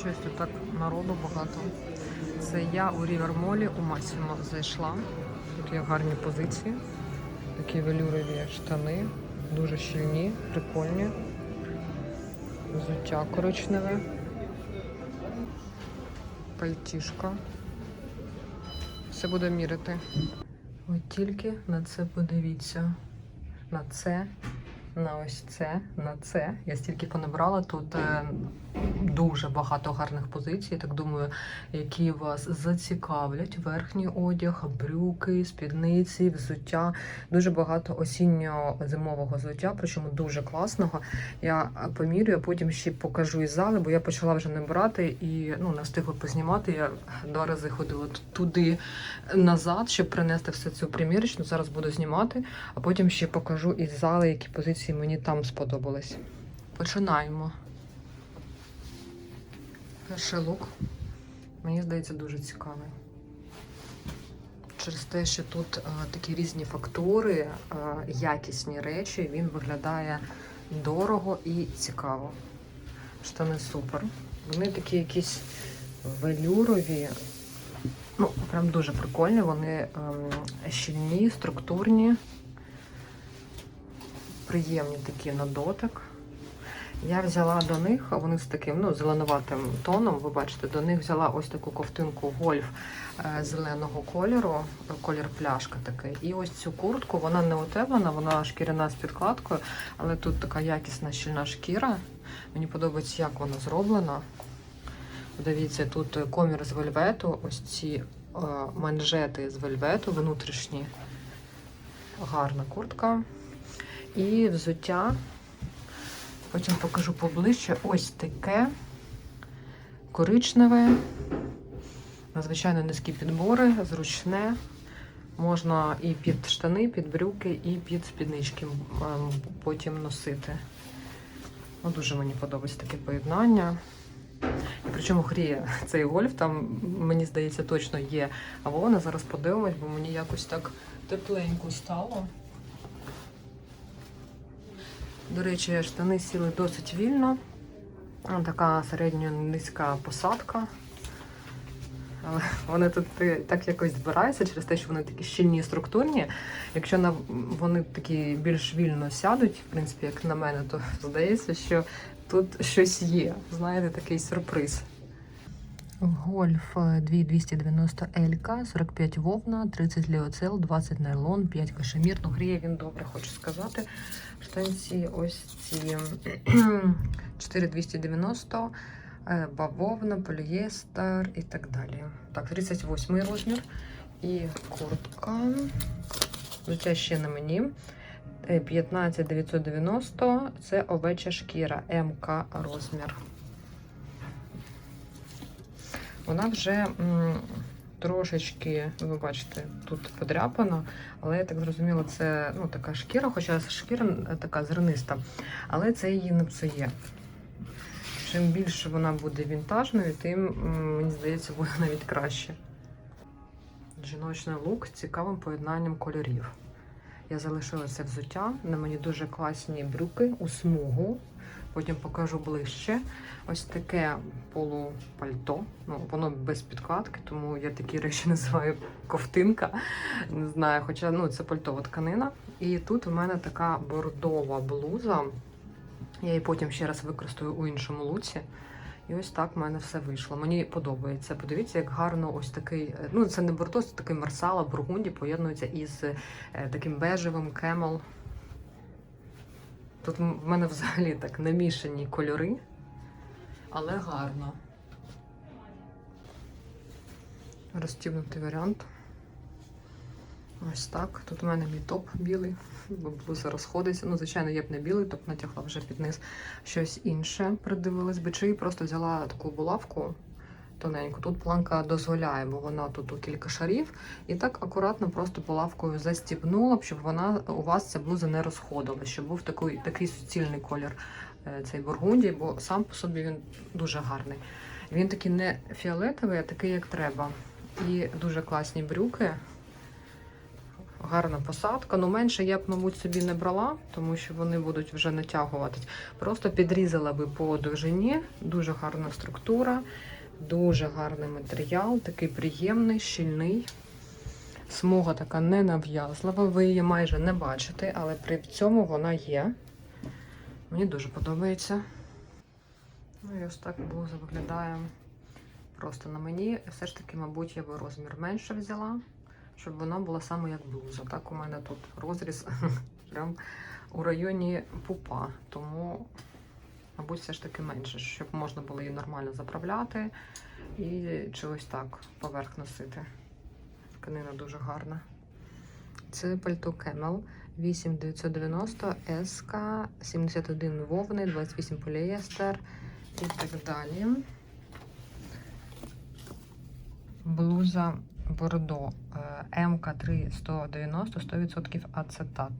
Щось тут так народу багато. Це я у Рівермолі у Масімо зайшла. Тут є гарні позиції. Такі велюрові штани, дуже щільні, прикольні. Взуття коричневе. Пальтішка. Все буде міряти. Ви тільки на це подивіться. На це, на ось це, на це. Я стільки понабрала тут е, дуже багато гарних позицій. Так думаю, які вас зацікавлять. Верхній одяг, брюки, спідниці, взуття. Дуже багато осінньо-зимового взуття, причому дуже класного. Я помірюю, а потім ще покажу із зали, бо я почала вже не брати і ну, не встигла познімати. Я два рази ходила туди назад, щоб принести все цю примірочну. Зараз буду знімати, а потім ще покажу із зали, які позиції мені там сподобались. Починаємо. Перший лук. Мені здається, дуже цікавий. Через те, що тут е, такі різні фактури, е, якісні речі, він виглядає дорого і цікаво. Штани супер. Вони такі якісь велюрові, ну, прям дуже прикольні. Вони ем, щільні, структурні, приємні такі на дотик. Я взяла до них, вони з таким ну, зеленуватим тоном. Ви бачите, до них взяла ось таку ковтинку гольф е, зеленого кольору, колір пляшка такий. І ось цю куртку, вона не утеплена, вона шкіряна з підкладкою, але тут така якісна щільна шкіра. Мені подобається, як вона зроблена. Дивіться, тут комір з вельвету, ось ці е, манжети з вельвету, внутрішні. Гарна куртка. І взуття. Потім покажу поближче. Ось таке коричневе, надзвичайно низькі підбори, зручне. Можна і під штани, під брюки, і під спіднички потім носити. Ну, дуже мені подобається таке поєднання. І причому гріє цей гольф, там, мені здається, точно є авона. Зараз подивимось, бо мені якось так тепленько стало. До речі, штани сіли досить вільно. Така середньо низька посадка. Але вони тут так якось збираються через те, що вони такі щільні і структурні. Якщо вони такі більш вільно сядуть, в принципі, як на мене, то здається, що тут щось є. Знаєте, такий сюрприз. Гольф 2290 L, 45 вовна, 30 ліоцел, 20 нейлон, 5 кашемір. Ну, гріє він добре, хочу сказати. Штанці ось ці 4290, е, бавовна, полієстер і так далі. Так, 38 розмір. І куртка. Взуття ще на мені. Е, 15990 це овеча шкіра, МК розмір. Вона вже трошечки, ви бачите, тут подряпана, але я так зрозуміла, це ну, така шкіра, хоча шкіра е, така зерниста, але це її не псує. Чим більше вона буде вінтажною, тим, мені здається, буде навіть краще. Жіночний лук з цікавим поєднанням кольорів. Я залишила це взуття. На мені дуже класні брюки у смугу. Потім покажу ближче. Ось таке полупальто. Ну, воно без підкладки, тому я такі речі називаю ковтинка. Не знаю, хоча ну, це пальтова тканина. І тут у мене така бордова блуза. Я її потім ще раз використаю у іншому луці. І ось так в мене все вийшло. Мені подобається. Подивіться, як гарно ось такий. е, Ну, це не бордо, це такий марсала, бургунді поєднується із е, таким бежевим кемел. Тут в мене взагалі так намішані кольори, але гарно. Розтібнутий варіант. Ось так. Тут у мене мій топ білий, бо блуза розходиться. Ну, звичайно, я б не білий, топ натягла вже під низ щось інше. Придивилась би, чи просто взяла таку булавку тоненьку. Тут планка дозволяє, бо вона тут у кілька шарів. І так акуратно просто булавкою застібнула б, щоб вона у вас ця блуза не розходила, щоб був такий, такий суцільний колір е, цей бургунді, бо сам по собі він дуже гарний. Він такий не фіолетовий, а такий, як треба. І дуже класні брюки. гарна посадка. Ну, менше я б, мабуть, собі не брала, тому що вони будуть вже натягуватись. Просто підрізала би по довжині. Дуже гарна структура, дуже гарний матеріал, такий приємний, щільний. Смуга така ненав'язлива, ви її майже не бачите, але при цьому вона є. Мені дуже подобається. Ну і ось так блуза виглядає просто на мені. Все ж таки, мабуть, я би розмір менше взяла, щоб вона була саме як блуза. Так, у мене тут розріз прям у районі пупа. Тому, мабуть, все ж таки менше, щоб можна було її нормально заправляти і чи ось так поверх носити. Тканина дуже гарна. Це пальто Camel 8990 СК 71 вовни, 28 поліестер і так далі. Блуза Бордо е, МК 3190 100% ацетат.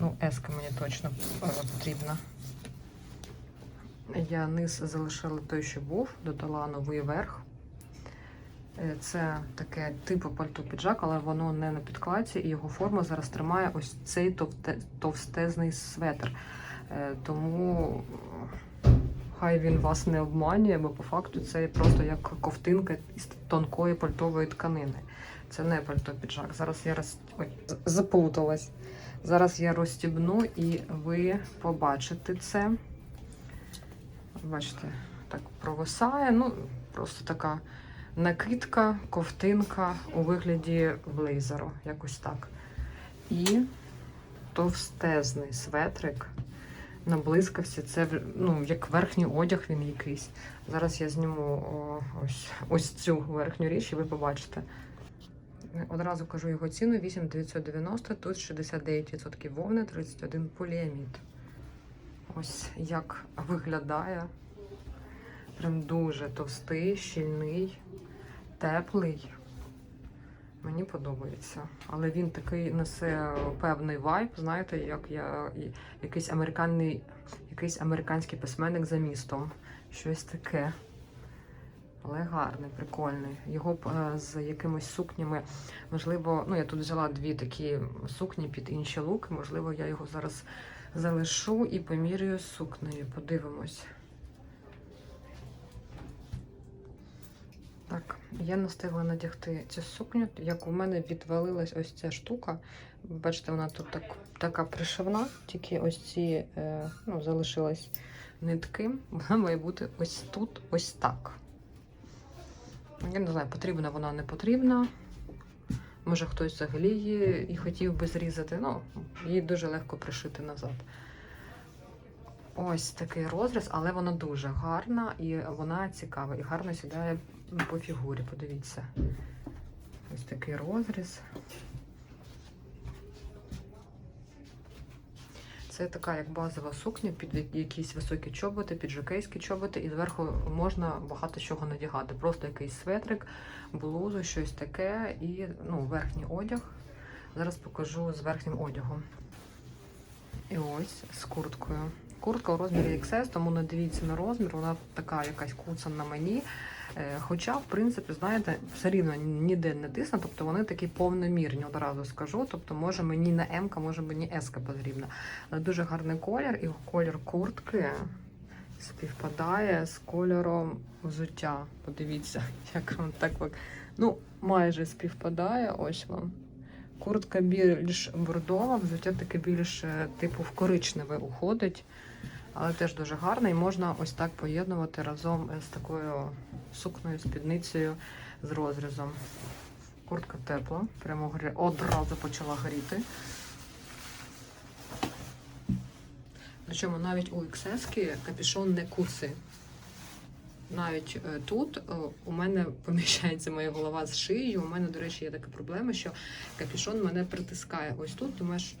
Ну, Еска мені точно е, потрібна. Я низ залишила той, що був, додала новий верх. Е, Це таке типу пальто піджак, але воно не на підкладці, і його форма зараз тримає ось цей товстезний светр. Е, Тому хай він вас не обманює, бо по факту це просто як ковтинка із тонкої пальтової тканини. Це не пальто піджак. Зараз я роз... Ой, заплуталась. Зараз я розстібну і ви побачите це. Бачите, так провисає. Ну, просто така накидка, ковтинка у вигляді блейзеру, якось так. І товстезний светрик на блискавці. Це ну, як верхній одяг він якийсь. Зараз я зніму ось, ось цю верхню річ, і ви побачите. Одразу кажу його ціну 8990, тут 69% вовни, 31 поліамід. Ось як виглядає. Прям дуже товстий, щільний, теплий. Мені подобається. Але він такий несе певний вайб, знаєте, як я, якийсь, американний, якийсь американський письменник за містом. Щось таке. Але гарний, прикольний. Його б е, з якимись сукнями, можливо, ну я тут взяла дві такі сукні під інші луки. Можливо, я його зараз залишу і поміряю з сукнею. Подивимось. Так, я не встигла надягти цю сукню. Як у мене відвалилась ось ця штука. Бачите, вона тут так, така пришивна, тільки ось ці е, ну, залишились нитки. Вона має бути ось тут, ось так. Я не знаю, потрібна вона не потрібна. Може хтось взагалі її і хотів би зрізати. Ну, її дуже легко пришити назад. Ось такий розріз, але вона дуже гарна і вона цікава і гарно сідає по фігурі. Подивіться. Ось такий розріз. Це така як базова сукня під якісь високі чоботи, під жокейські чоботи, і зверху можна багато чого надягати. Просто якийсь светрик, блузу, щось таке, і ну, верхній одяг. Зараз покажу з верхнім одягом. І ось з курткою. Куртка у розмірі XS, тому не дивіться на розмір, вона така якась куцана на мені. Е, Хоча, в принципі, знаєте, все рівно ніде не тисне, тобто вони такі повномірні, одразу скажу. Тобто, може мені не М, може мені С потрібна. Але дуже гарний колір, і колір куртки співпадає з кольором взуття. Подивіться, як вам так ну, майже співпадає. Ось вам. Куртка більш бордова, взуття таке більш е, типу в коричневе уходить, але теж дуже гарна і можна ось так поєднувати разом з такою сукною, спідницею з розрізом. Куртка тепла, прямо грі- одразу почала горіти. Причому навіть у XS капюшон не куси. Навіть е, тут е, у мене поміщається моя голова з шиєю. У мене, до речі, є така проблема, що капюшон мене притискає ось тут,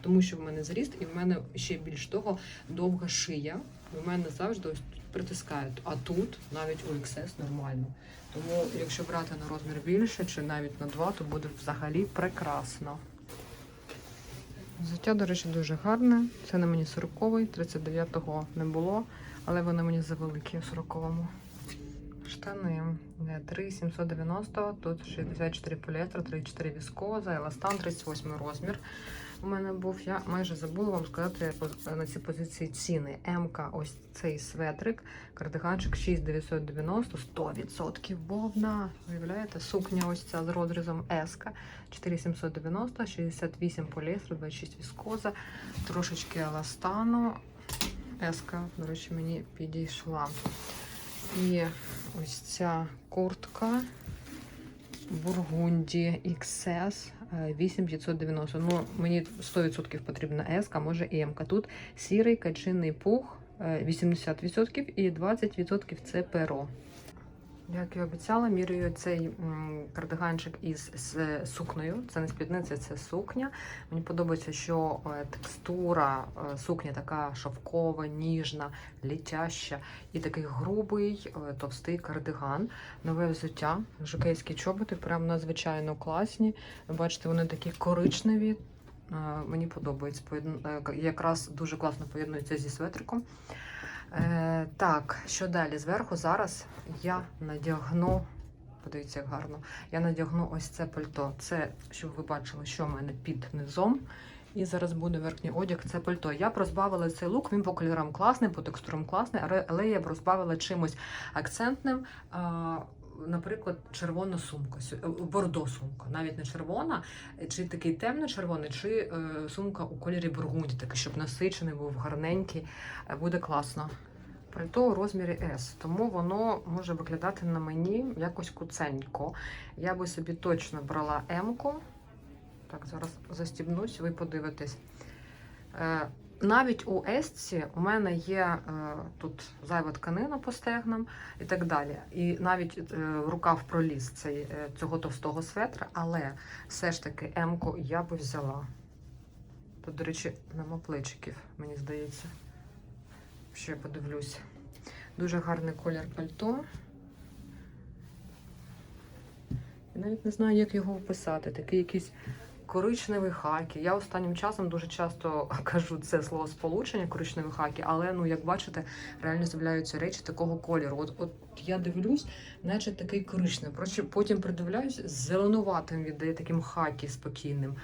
тому що, в мене зріст, і в мене ще більш того довга шия. У мене завжди ось тут притискає. А тут навіть у XS нормально. Тому, якщо брати на розмір більше чи навіть на два, то буде взагалі прекрасно. Взуття, до речі, дуже гарне. Це на мені 40-й, 39-го не було, але вони мені завеликі у 40-му. Штани. Е, 3,790, тут 64 поліестер, 34 віскоза, еластан, 38 розмір. У мене був, я майже забула вам сказати на ці позиції ціни. МК, ось цей светрик, кардиганчик 6,990, 100% вовна. Уявляєте? Сукня ось ця з розрізом Еска 4,790, 68 поліестру, 26 віскоза, трошечки еластану. Еска, до речі, мені підійшла. І ось ця куртка Бургунді XS е, 8590. Ну, мені 100% потрібна S, а може і М. Тут сірий качинний пух е, 80% і 20% це перо. Як і обіцяла, міряю цей кардиганчик із з сукнею. Це не спідниця, це сукня. Мені подобається, що е, текстура е, сукні така шовкова, ніжна, літяща і такий грубий, е, товстий кардиган. Нове взуття, жокейські чоботи, прям надзвичайно класні. Бачите, вони такі коричневі. Е, Мені подобається. Е, Якраз дуже класно поєднуються зі светриком. Е, так, що далі? Зверху зараз я надягну. Подивіться, як гарно. Я надягну ось це пальто. Це, щоб ви бачили, що в мене під низом. І зараз буде верхній одяг, це пальто. Я б розбавила цей лук, він по кольорам класний, по текстурам класний, але- я б розбавила чимось акцентним. Наприклад, червона сумка, е, бордо сумка, навіть не червона, чи такий темно-червоний, чи е, сумка у кольорі бургунді, такий, щоб насичений був, гарненький, Е, буде класно. Пальто у розмірі S, тому воно може виглядати на мені якось куценько. Я би собі точно брала М-ку. Так, зараз застібнусь, ви подивитесь. Навіть у Есці у мене є е, тут зайва тканина по стегнам і так далі. І навіть е, рукав проліз цей, е, цього товстого светра, але все ж таки М-ку я би взяла. Тут, до речі, нема плечиків, мені здається. Ще подивлюсь. Дуже гарний колір пальто. Я навіть не знаю, як його описати. Такий якийсь коричневий хакі. Я останнім часом дуже часто кажу це слово сполучення коричневий хакі, але ну, як бачите, реально з'являються речі такого кольору. От, от я дивлюсь, наче такий коричневий. Потім придивляюсь, зеленуватим віддає таким хакі спокійним.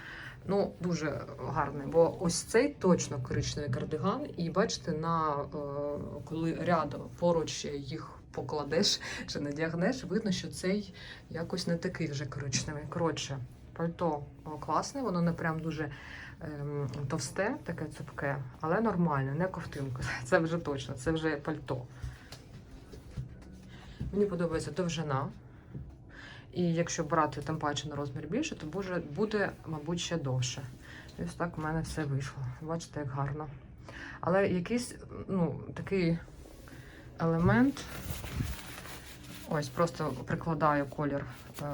Ну, дуже гарний, бо ось цей точно коричневий кардиган, і бачите, на е, коли рядом поруч їх покладеш чи надягнеш, видно, що цей якось не такий вже коричневий. Коротше, пальто класне, воно не прям дуже ем, товсте, таке цупке, але нормальне, не ковтинка. Це вже точно, це вже пальто. Мені подобається довжина. І якщо брати тим паче на розмір більше, то буде, мабуть, ще довше. І ось так в мене все вийшло. Бачите, як гарно. Але якийсь ну, такий елемент. Ось, просто прикладаю колір е,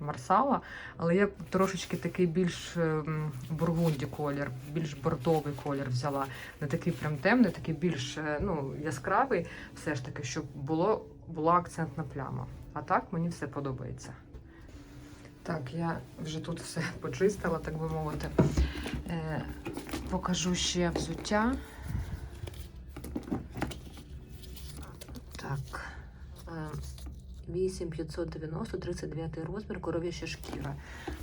марсала, але я трошечки такий більш е, бургунді колір, більш бордовий колір взяла. Не такий прям темний, такий більш е, ну, яскравий, все ж таки, щоб було, була акцентна пляма. А так мені все подобається. Так, я вже тут все почистила, так би мовити. Е, покажу ще взуття. Так. Е, 8590, 39 розмір, коров'яча шкіра.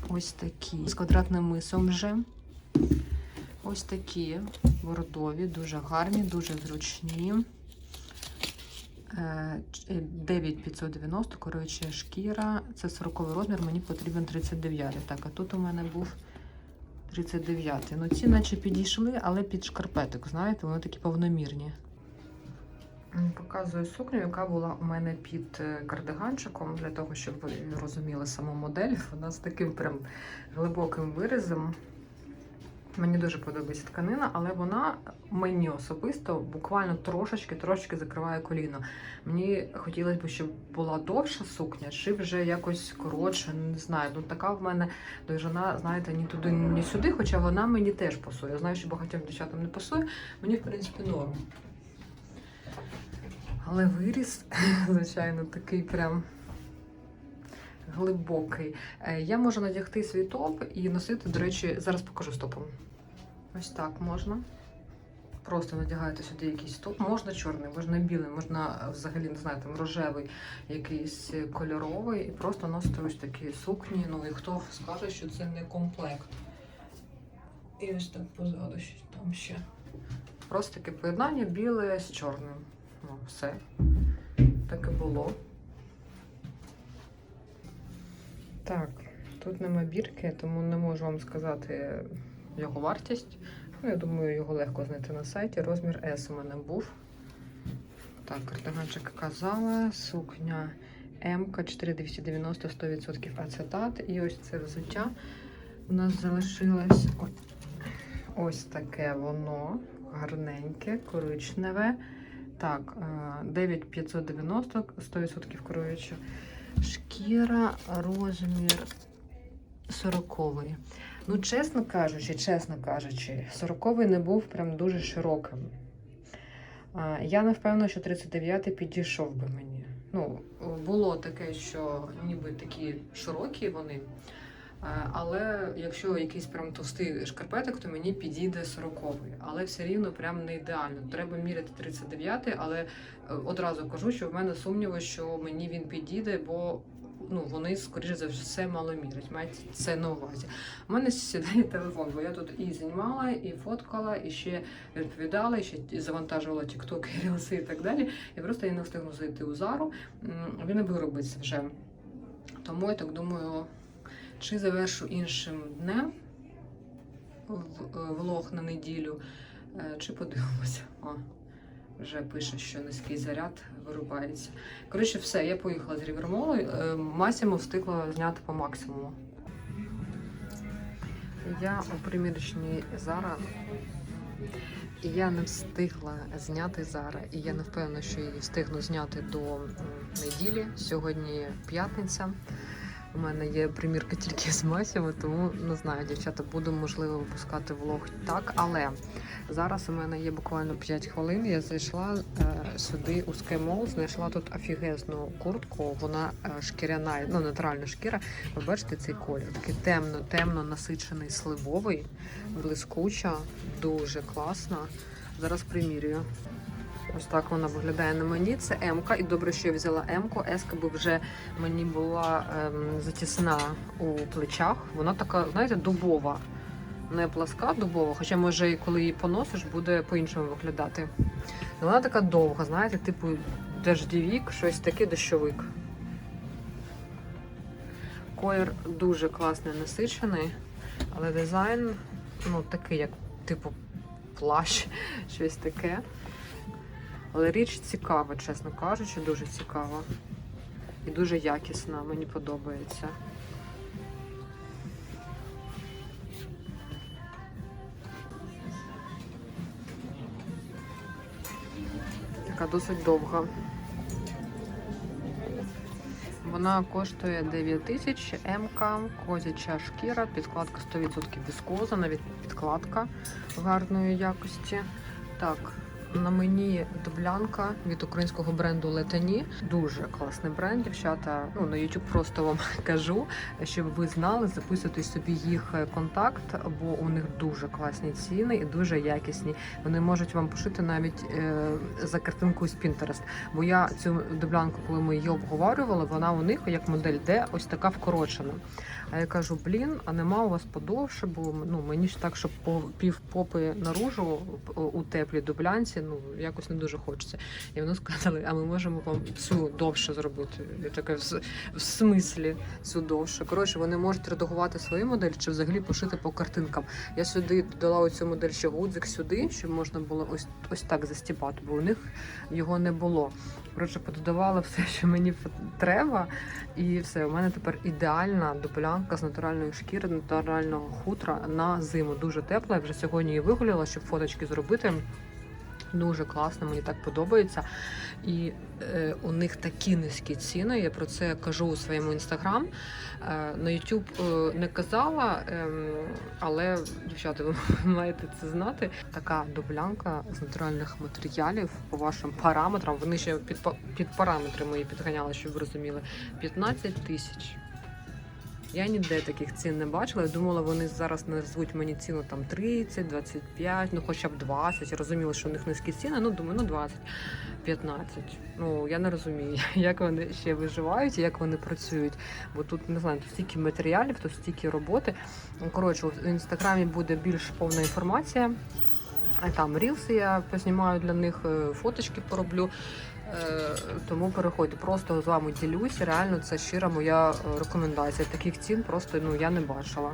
Ось такі. З квадратним мисом вже. Ось такі бордові, дуже гарні, дуже зручні. Е, 9590, коров'яча шкіра. Це 40 розмір, мені потрібен 39. Так, а тут у мене був 39. Ну, ці наче підійшли, але під шкарпеток, знаєте, вони такі повномірні. Показую сукню, яка була у мене під е, кардиганчиком, для того, щоб ви розуміли саму модель. Вона з таким прям глибоким вирізом. Мені дуже подобається тканина, але вона мені особисто буквально трошечки трошечки закриває коліно. Мені хотілося б, щоб була довша сукня, чи вже якось коротша, не знаю. Ну така в мене довжина, знаєте, ні туди, ні сюди, хоча вона мені теж пасує. Я знаю, що багатьом дівчатам не пасує. Мені, в принципі, норм. Але виріс, звичайно, такий прям глибокий. Е, Я можу надягти свій топ і носити, до речі, зараз покажу стопом. Ось так можна. Просто надягаєте сюди якийсь топ. Можна чорний, можна білий, можна е, взагалі не знаю, там рожевий, якийсь кольоровий, і просто носити ось такі сукні. Ну і хто скаже, що це не комплект. І ось так позаду там ще. Просто таке поєднання біле з чорним. Ну, все. Так і було. Так, тут нема бірки, тому не можу вам сказати його вартість. Ну, я думаю, його легко знайти на сайті. Розмір S у мене був. Так, картиганчик казала, сукня М 4290 100% ацетат. І ось це взуття у нас залишилось. Ось таке воно. Гарненьке, коричневе. Так, е, 9590, 100% коров'яча шкіра, розмір 40 Ну, чесно кажучи, чесно кажучи, 40 не був прям дуже широким. Я не впевнена, що 39-й підійшов би мені. Ну, було таке, що ніби такі широкі вони. А, Але якщо якийсь прям товстий шкарпеток, то мені підійде 40-й. Але все рівно прям не ідеально. Треба міряти 39-й, але е, одразу кажу, що в мене сумніви, що мені він підійде, бо ну, вони, скоріше за все, мало мірять. Майте це на увазі. У мене сідає телефон, бо я тут і знімала, і фоткала, і ще відповідала, і ще завантажувала тіктоки, рілси і так далі. І просто я не встигну зайти у зару. Він не виробиться вже. Тому я так думаю, чи завершу іншим днем е, влог на неділю, е, чи подивимося. О, вже пише, що низький заряд вирубається. Коротше, все, я поїхала з Рівермолу. Е, Масіму встигла зняти по максимуму. Я у примірочній Зара. І я не встигла зняти Зара. І я не впевнена, що її встигну зняти до неділі. Сьогодні п'ятниця. У мене є примірка тільки з Масімо, тому не знаю, дівчата, буду можливо випускати влог так. Але зараз у мене є буквально 5 хвилин. Я зайшла е, сюди у Скаймол, знайшла тут офігезну куртку. Вона е, шкіряна, ну натуральна шкіра. Ви бачите цей колір? Такий темно, темно насичений сливовий, блискуча, дуже класна. Зараз примірюю. Ось так вона виглядає на мені. Це М-ка, і добре, що я взяла М-ку. С-ка би вже мені була ем, затісна у плечах. Вона така, знаєте, дубова. Не пласка дубова, хоча може і коли її поносиш, буде по-іншому виглядати. І вона така довга, знаєте, типу дождівік, щось таке дощовик. Колір дуже класний, насичений, але дизайн ну, такий, як типу плащ, щось таке. Але річ цікава, чесно кажучи, дуже цікава. І дуже якісна, мені подобається. Така досить довга. Вона коштує 9 тисяч, МК, козяча шкіра, підкладка 100% віскоза, навіть підкладка гарної якості. Так, на мені дублянка від українського бренду Летані. Дуже класний бренд, дівчата. Ну на YouTube просто вам кажу, щоб ви знали, записуйте собі їх е, контакт, бо у них дуже класні ціни і дуже якісні. Вони можуть вам пошити навіть е, за картинку з Pinterest. Бо я цю дублянку, коли ми її обговорювали, вона у них як модель D, ось така вкорочена. А я кажу, блін, а нема у вас подовше, бо ну мені ж так, щоб по пів попи наружу у теплій дублянці, ну якось не дуже хочеться. І вони сказали, а ми можемо вам цю довше зробити. Я така в, в смислі цю довше. Коротше, вони можуть редагувати свою модель чи взагалі пошити по картинкам. Я сюди додала оцю модель ще гудзик сюди, щоб можна було ось ось так застіпати, бо у них його не було. Коротше, пододавала все, що мені треба. І все, у мене тепер ідеальна дуплянка з натуральної шкіри, натурального хутра на зиму. Дуже тепла. Я вже сьогодні її вигуляла, щоб фоточки зробити. Дуже класно, мені так подобається. І е, у них такі низькі ціни. Я про це кажу у своєму інстаграм. Е, на YouTube е, не казала, ем, але дівчата, ви маєте це знати. Така дублянка з натуральних матеріалів по вашим параметрам. Вони ще під, під параметри мої підганяли, щоб ви розуміли. 15 тисяч. Я ніде таких цін не бачила. Я думала, вони зараз назвуть мені ціну там 30, 25, ну хоча б 20. Я розуміла, що у них низькі ціни. Ну думаю, ну 20, 15. Ну я не розумію, як вони ще виживають, як вони працюють. Бо тут не знаю, тут стільки матеріалів, тут стільки роботи. Ну, Коротше, в інстаграмі буде більш повна інформація. Там рілси я познімаю для них, е, фоточки пороблю. Е, Тому переходьте. Просто з вами ділюсь. Реально, це щира моя е, рекомендація. Таких цін просто ну я не бачила.